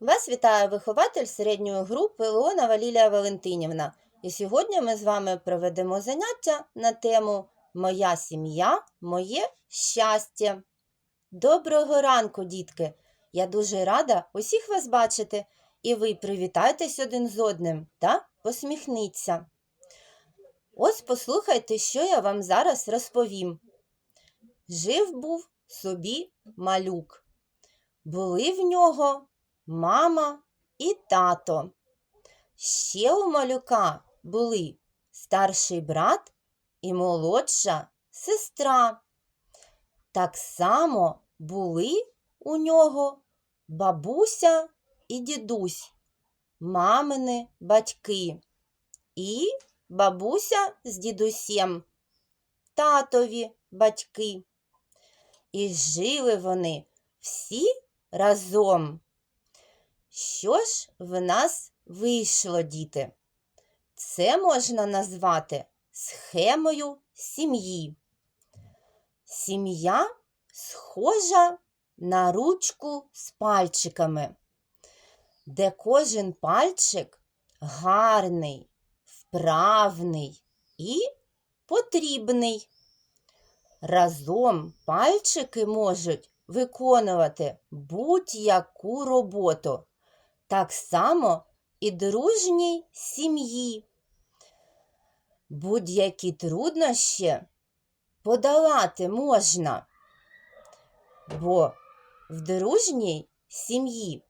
Вас вітає вихователь середньої групи Леонова Лілія Валентинівна. І сьогодні ми з вами проведемо заняття на тему Моя сім'я, моє щастя. Доброго ранку, дітки! Я дуже рада усіх вас бачити, і ви привітайтесь один з одним та посміхніться. Ось послухайте, що я вам зараз розповім. Жив був собі малюк. Були в нього мама і тато. Ще у малюка були старший брат і молодша сестра. Так само були у нього бабуся і дідусь, мамини батьки, і бабуся з дідусем, татові батьки. І жили вони всі разом. Що ж в нас вийшло, діти? Це можна назвати схемою сім'ї. Сім'я схожа на ручку з пальчиками, де кожен пальчик гарний, вправний і потрібний. Разом пальчики можуть виконувати будь-яку роботу, так само і дружній сім'ї. Будь-які труднощі подолати можна, бо в дружній сім'ї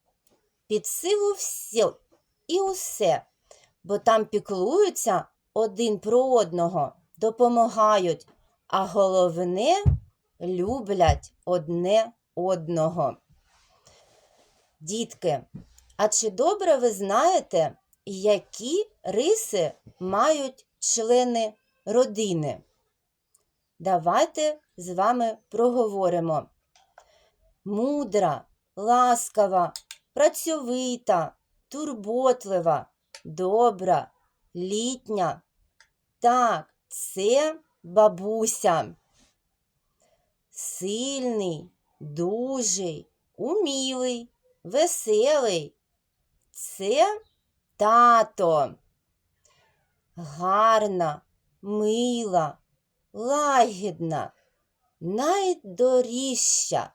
під силу все і усе, бо там піклуються один про одного, допомагають, а головне люблять одне одного. Дітки, а чи добре ви знаєте, які риси мають члени родини? Давайте з вами проговоримо. Мудра, ласкава, працьовита, турботлива, добра, літня. Так, це бабуся. Сильний, дужий, умілий, веселий. Це тато. Гарна, мила, лагідна, найдоріжча.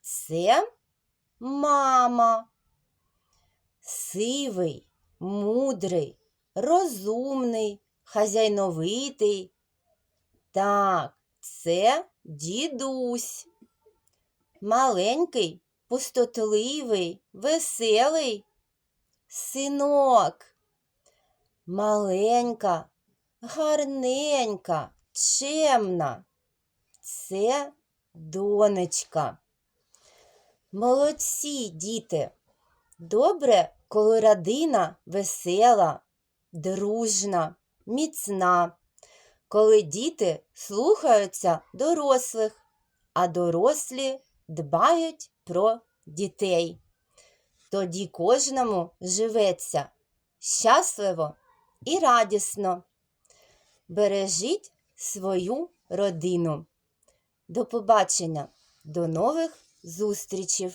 Це мама. Сивий, мудрий, розумний, хазяйновитий. Так, це дідусь. Маленький, пустотливий, веселий. Синок. Маленька, гарненька, чемна. Це донечка. Молодці, діти. Добре, коли родина весела, дружна, міцна, коли діти слухаються дорослих, а дорослі дбають про дітей. Тоді кожному живеться щасливо і радісно. Бережіть свою родину. До побачення, до нових зустрічей!